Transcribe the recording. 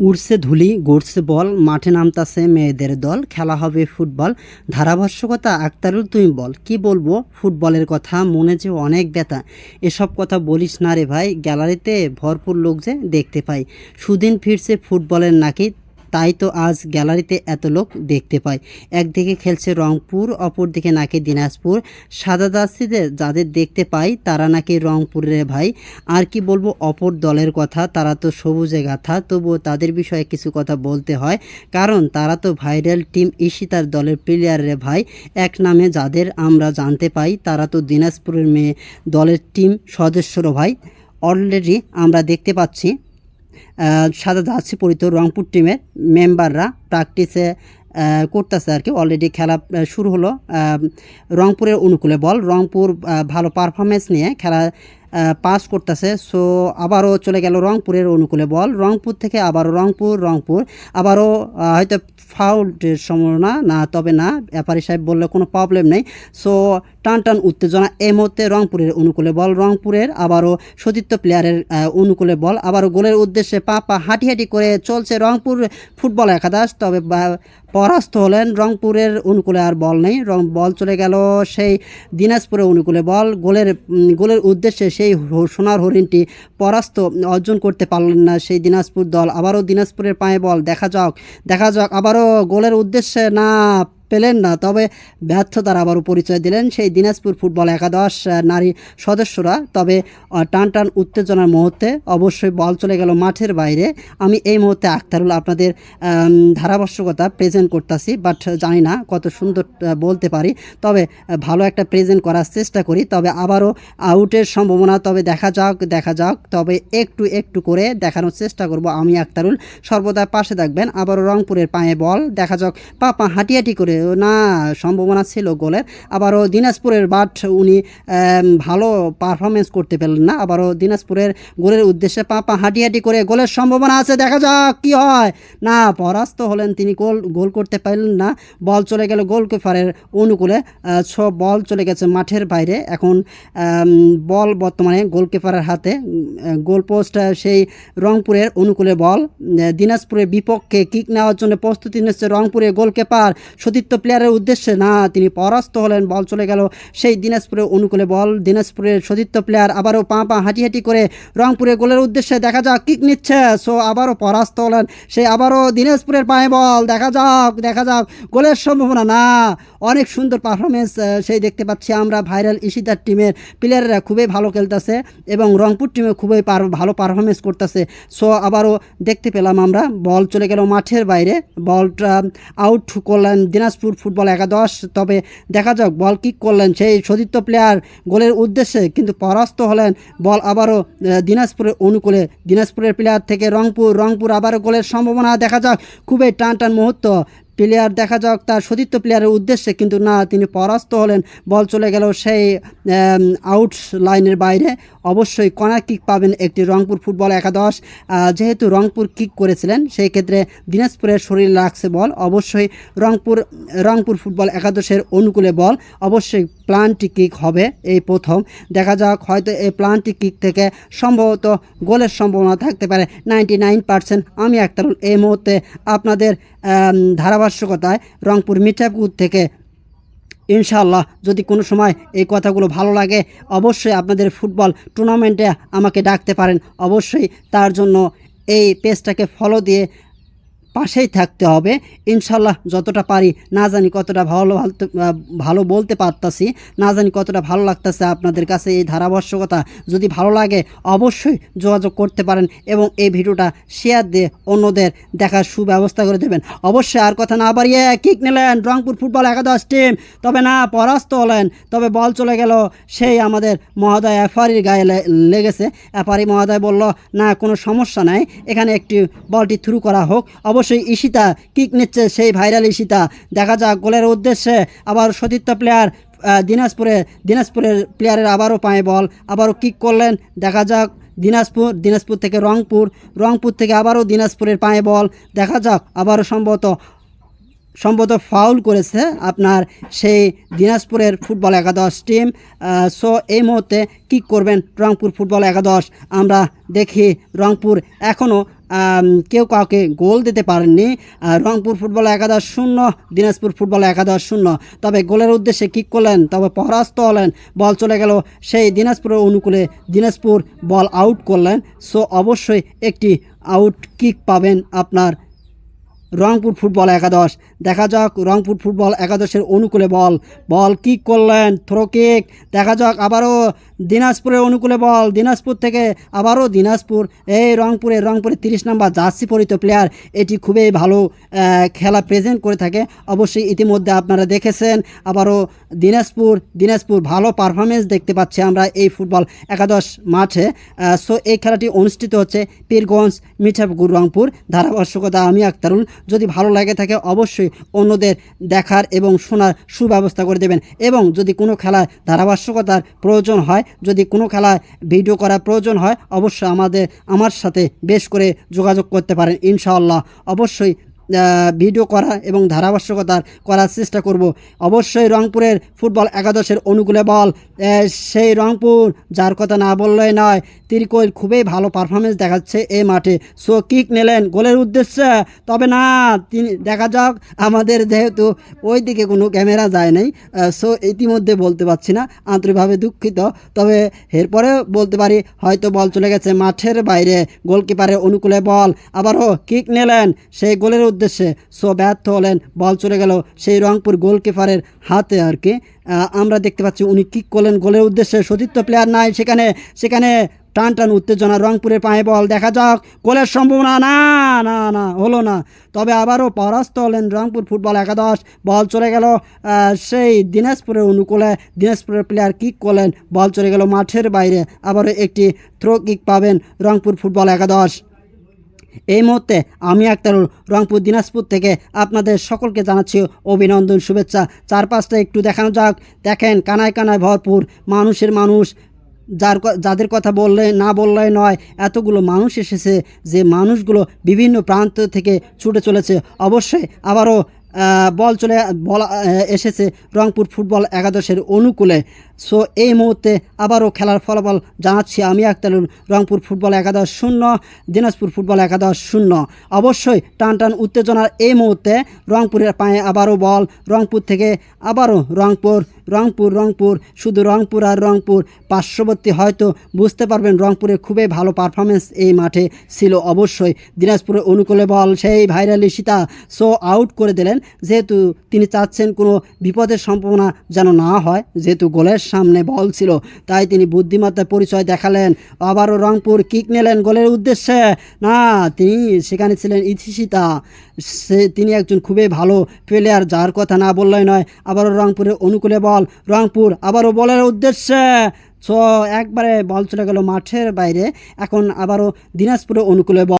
উড়ছে ধুলি, গড়ছে বল, মাঠে নামতাছে মেয়েদের দল, খেলা হবে ফুটবল। ধারাভাষ্যকতা, আক্তারুল তুমি বল। কি বলব? ফুটবলের কথা, মনে যে অনেক ব্যথা। এসব কথা বলিস না রে ভাই, গ্যালারিতে ভরপুর লোক যে দেখতে পাই। সুদিন ফিরছে ফুটবলের নাকি তাই তো আজ গ্যালারিতে এত লোক দেখতে পায়। একদিকে খেলছে রংপুর, অপরদিকে নাকি দিনাজপুর। সাদা দাসিদের যাদের দেখতে পাই, তারা নাকি রংপুরের ভাই। আর কি বলব, অপর দলের কথা, তারা তো সবুজে গাথা। তবুও তাদের বিষয়ে কিছু কথা বলতে হয়। কারণ তারা তো ভাইরাল টিম ইশিতার দলের প্লেয়ারের ভাই। এক নামে যাদের আমরা জানতে পাই, তারা তো দিনাজপুরের মেয়ে দলের টিম সদস্যরও ভাই। অলরেডি আমরা দেখতে পাচ্ছি সাদা জার্সি পরিত রংপুর টিমের মেম্বাররা প্র্যাকটিসে করতেছে আর কি। অলরেডি খেলা শুরু হলো রংপুরের অনুকূলে। বল, রংপুর ভালো পারফরমেন্স নিয়ে খেলা পাস করতেছে। সো আবারও চলে গেল রংপুরের অনুকূলে বল। রংপুর থেকে আবারও রংপুর রংপুর। আবারও হয়তো ফাউলের সম্ভাবনা না, তবে না ব্যাপারী সাহেব বললে কোনো প্রবলেম নেই। সো টান টান উত্তেজনা এই মুহূর্তে রংপুরের অনুকূলে বল। রংপুরের আবারও সতীর্থ প্লেয়ারের অনুকূলে বল। আবারও গোলের উদ্দেশ্যে পা পা হাঁটি হাঁটি করে চলছে রংপুর ফুটবল একাদশ। তবে পরাস্ত হলেন রংপুরের অনুকূলে আর বল নেই। রং, বল চলে গেল সেই দিনাজপুরের অনুকূলে বল। গোলের গোলের উদ্দেশ্যে সেই সোনার হরিণটি পরাস্ত অর্জন করতে পারলেন না। সেই দিনাজপুর দল আবারও দিনাজপুরের পায়ে বল। দেখা যাক দেখা যাক। আবারও গোলের উদ্দেশ্যে না পেলেন না। তবে ব্যর্থতার আবারও পরিচয় দিলেন সেই দিনাজপুর ফুটবল একাদশ নারী সদস্যরা। তবে টান টান উত্তেজনার মুহূর্তে অবশ্যই বল চলে গেল মাঠের বাইরে। আমি এই মুহূর্তে আক্তারুল আপনাদের ধারাভাষ্যকতা প্রেজেন্ট করতেছি বাট জানি না কত সুন্দর বলতে পারি। তবে ভালো একটা প্রেজেন্ট করার চেষ্টা করি। তবে আবারও আউটের সম্ভাবনা, তবে দেখা যাক দেখা যাক। তবে একটু একটু করে দেখানোর চেষ্টা করব আমি আক্তারুল সর্বদা পাশে থাকবেন। আবারও রংপুরের পায়ে বল। দেখা যাক, পা পা হাঁটি হাঁটি করে না, সম্ভাবনা ছিল গোলের। আবারও দিনাজপুরের বাট উনি ভালো পারফরমেন্স করতে পারলেন না। আবারও দিনাজপুরের গোলের উদ্দেশ্যে পা পা হাঁটি করে গোলের সম্ভাবনা আছে। দেখা যাক কি হয়। না, পরাস্ত হলেন তিনি গোল গোল করতে পারলেন না। বল চলে গেল গোলকিপারের অনুকূলে। সব বল চলে গেছে মাঠের বাইরে। এখন বল বর্তমানে গোলকিপারের হাতে। গোল পোস্ট সেই রংপুরের অনুকূলে বল। দিনাজপুরের বিপক্ষে কিক নেওয়ার জন্য প্রস্তুতি নিচ্ছে রংপুরের গোলকিপার সতীর্থ প্লেয়ারের উদ্দেশ্যে, না, তিনি পরাস্ত হলেন, বল চলে গেল। সেই দিনাজপুরের অনুকূলে বল, দিনাজপুরের সতীর্থ প্লেয়ার আবারও পা পা হাঁটি হাঁটি করে রংপুরে গোলের উদ্দেশ্যে দেখা যাক কিক নিচ্ছে। সো, আবারও পরাস্ত হলেন সেই আবারও দিনাজপুরের পায়ে বল। দেখা যাক দেখা যাক, গোলের সম্ভাবনা, না, অনেক সুন্দর পারফরমেন্স সেই দেখতে পাচ্ছি আমরা ভাইরাল ইশিতার টিমের প্লেয়াররা খুবই ভালো খেলতেছে এবং রংপুর টিমে খুবই ভালো পারফরমেন্স করতেছে। সো, আবারও দেখতে পেলাম আমরা, বল চলে গেল মাঠের বাইরে, বলটা আউট করলেন দিনাজপুর ফুটবল একাদশ। তবে দেখা যাক বল কিক করলেন সেই সতীর্থ প্লেয়ার গোলের উদ্দেশ্যে। কিন্তু পরাস্ত হলেন বল আবারও দিনাজপুরের অনুকূলে। দিনাজপুরের প্লেয়ার থেকে রংপুর রংপুর আবারও গোলের সম্ভাবনা দেখা যাক। খুবই টান টান মুহূর্ত। প্লেয়ার দেখা যাক তার সতীর্থ প্লেয়ারের উদ্দেশ্যে, কিন্তু না, তিনি পরাস্ত হলেন। বল চলে গেল সেই আউট লাইনের বাইরে। অবশ্যই কর্নার কিক পাবেন একটি রংপুর ফুটবল একাদশ। যেহেতু রংপুর কিক করেছিলেন, সেই ক্ষেত্রে দিনাজপুরের শরীর লাগছে বল। অবশ্যই রংপুর রংপুর ফুটবল একাদশের অনুকূলে বল। অবশ্যই প্লান্টি কিক হবে এই প্রথম। দেখা যাক হয়তো এই প্লান্টি কিক থেকে সম্ভবত গোলের সম্ভাবনা থাকতে পারে। নাইনটি নাইন পার্সেন্ট আমি একতারুল এই মুহূর্তে আপনাদের ধারাভাষ্যকতায় রংপুর মিঠাপুর থেকে। ইনশাআল্লাহ যদি কোনো সময় এই কথাগুলো ভালো লাগে, অবশ্যই আপনাদের ফুটবল টুর্নামেন্টে আমাকে ডাকতে পারেন। অবশ্যই তার জন্য এই পেজটাকে ফলো দিয়ে পাশেই থাকতে হবে। ইনশাল্লাহ যতটা পারি, না জানি কতটা ভালো ভালো- বলতে পারতাছি, না জানি কতটা ভালো লাগতেছে আপনাদের কাছে এই ধারাভাষ্যকতা। যদি ভালো লাগে, অবশ্যই যোগাযোগ করতে পারেন এবং এই ভিডিওটা শেয়ার দিয়ে অন্যদের দেখার সুব্যবস্থা করে দেবেন। অবশ্যই আর কথা না বাড়িয়ে কিক নিলেন রংপুর ফুটবল একাদশ টিম। তবে না, পরাস্ত হলেন, তবে বল চলে গেল। সেই আমাদের মহোদয় এফারির গায়ে লেগেছে। এফারি মহোদয় বলল, না, কোনো সমস্যা নাই। এখানে একটি বলটি থ্রু করা হোক। অবশ্যই ঈশিতা কিক নিচ্ছে সেই ভাইরাল ইশিতা দেখা যাক গোলের উদ্দেশ্যে আবার সতীর্থ প্লেয়ার দিনাজপুরে, দিনাজপুরের প্লেয়ারের আবারও পায়ে বল, আবারও কিক করলেন। দেখা যাক দিনাজপুর দিনাজপুর থেকে রংপুর রংপুর থেকে আবারও দিনাজপুরের পায়ে বল। দেখা যাক আবারও সম্ভবত সম্ভবত ফাউল করেছে আপনার সেই দিনাজপুরের ফুটবল একাদশ টিম সো এই মুহূর্তে কী করবেন রংপুর ফুটবল একাদশ। আমরা দেখি রংপুর এখনও কেউ কাউকে গোল দিতে পারেননি। রংপুর ফুটবল একাদশ শূন্য, দিনাজপুর ফুটবল একাদশ শূন্য। তবে গোলের উদ্দেশ্যে কিক করলেন, তবে পরাস্ত হলেন, বল চলে গেল সেই দিনাজপুরের অনুকূলে। দিনাজপুর বল আউট করলেন, সো অবশ্যই একটি আউট কিক পাবেন আপনার রংপুর ফুটবল একাদশ। দেখা যাক রংপুর ফুটবল একাদশের অনুকূলে বল। বল কিক করলেন থ্রো কিক দেখা যাক আবারও দিনাজপুরের অনুকূলে বল। দিনাজপুর থেকে আবারও দিনাজপুর। এই রংপুরের রংপুরের তিরিশ নাম্বার জার্সি পরিত প্লেয়ার এটি খুবই ভালো খেলা প্রেজেন্ট করে থাকে। অবশ্যই ইতিমধ্যে আপনারা দেখেছেন, আবারও দিনাজপুর দিনাজপুর ভালো পারফরমেন্স দেখতে পাচ্ছি আমরা এই ফুটবল একাদশ মাঠে। সো এই খেলাটি অনুষ্ঠিত হচ্ছে পীরগঞ্জ মিঠাপুকুর রংপুর। ধারাভাষ্যকতা আমি আক্তারুল যদি ভালো লাগে থাকে অবশ্যই অন্যদের দেখার এবং শোনার সুব্যবস্থা করে দেবেন। এবং যদি কোনো খেলায় ধারাভাষ্যকতার প্রয়োজন হয়, যদি কোনো খেলায় ভিডিও করার প্রয়োজন হয়, অবশ্যই আমাদের, আমার সাথে বেশ করে যোগাযোগ করতে পারেন, ইনশাআল্লাহ। অবশ্যই ভিডিও করা এবং ধারাভাষ্যকতার করার চেষ্টা করব। অবশ্যই রংপুরের ফুটবল একাদশের অনুকূলে বল। সেই রংপুর, যার কথা না বললেই নয়, তিরকোইল খুবই ভালো পারফরমেন্স দেখাচ্ছে এই মাঠে। সো কিক নিলেন। গোলের উদ্দেশ্যে? তবে না, তিনি, দেখা যাক, আমাদের যেহেতু ওই দিকে কোনো ক্যামেরা যায় নাই সো ইতিমধ্যে বলতে পারছি না, আন্তরিকভাবে দুঃখিত। তবে এরপরে বলতে পারি, হয়তো বল চলে গেছে মাঠের বাইরে গোলকিপারের অনুকূলে বল। আবারও কিক নিলেন। সেই গোলের উদ্দেশ্যে সো ব্যর্থ হলেন, বল চলে গেল সেই রংপুর গোলকিপারের হাতে আর কি। আমরা দেখতে পাচ্ছি উনি কিক করলেন গোলের উদ্দেশ্যে। সতীর্থ প্লেয়ার নাই সেখানে সেখানে টান টান উত্তেজনা রংপুরের পায়ে বল। দেখা যাক, গোলের সম্ভাবনা, না না না, হলো না। তবে আবারও পরাস্ত হলেন রংপুর ফুটবল একাদশ। বল চলে গেল সেই দিনাজপুরের অনুকূলে দিনাজপুরের প্লেয়ার কিক করলেন। বল চলে গেল মাঠের বাইরে। আবারও একটি থ্রো কিক পাবেন রংপুর ফুটবল একাদশ। এই মুহূর্তে আমি আক্তারুল, রংপুর দিনাজপুর থেকে আপনাদের সকলকে জানাচ্ছি অভিনন্দন, শুভেচ্ছা। চারপাশটা একটু দেখানো যাক। দেখেন, কানায় কানায় ভরপুর মানুষের মানুষ। যার যাদের কথা বললে না বললে নয়, এতগুলো মানুষ এসেছে যে মানুষগুলো বিভিন্ন প্রান্ত থেকে ছুটে চলেছে। অবশ্যই আবারও বল চলে, বল এসেছে রংপুর ফুটবল একাদশের অনুকূলে। সো এই মুহূর্তে আবারও খেলার ফলাফল জানাচ্ছি আমি আক্তারুল। রংপুর ফুটবল একাদশ শূন্য, দিনাজপুর ফুটবল একাদশ শূন্য। অবশ্যই টান টান উত্তেজনার এই মুহূর্তে রংপুরের পায়ে আবারও বল। রংপুর থেকে আবারও রংপুর রংপুর রংপুর, শুধু রংপুর আর রংপুর। পার্শ্ববর্তী হয়তো বুঝতে পারবেন রংপুরের খুবই ভালো পারফরমেন্স এই মাঠে ছিল অবশ্যই। দিনাজপুরের অনুকূলে বল, সেই ভাইরালি সীতা সো আউট করে দিলেন। যেহেতু তিনি চাচ্ছেন কোনো বিপদের সম্ভাবনা যেন না হয়, যেহেতু গোলের সামনে বল ছিল, তাই তিনি বুদ্ধিমত্তার পরিচয় দেখালেন। আবারও রংপুর কিক নিলেন গোলের উদ্দেশ্যে। না, তিনি সেখানে ছিলেন ইথিসিতা সে, তিনি একজন খুবই ভালো প্লেয়ার যার কথা না বললেই নয়। আবারও রংপুরের অনুকূলে বল। রংপুর। আবারও বলের উদ্দেশ্যে সো একবারে বল চলে গেল মাঠের বাইরে। এখন আবারও দিনাজপুরে অনুকূলে বল।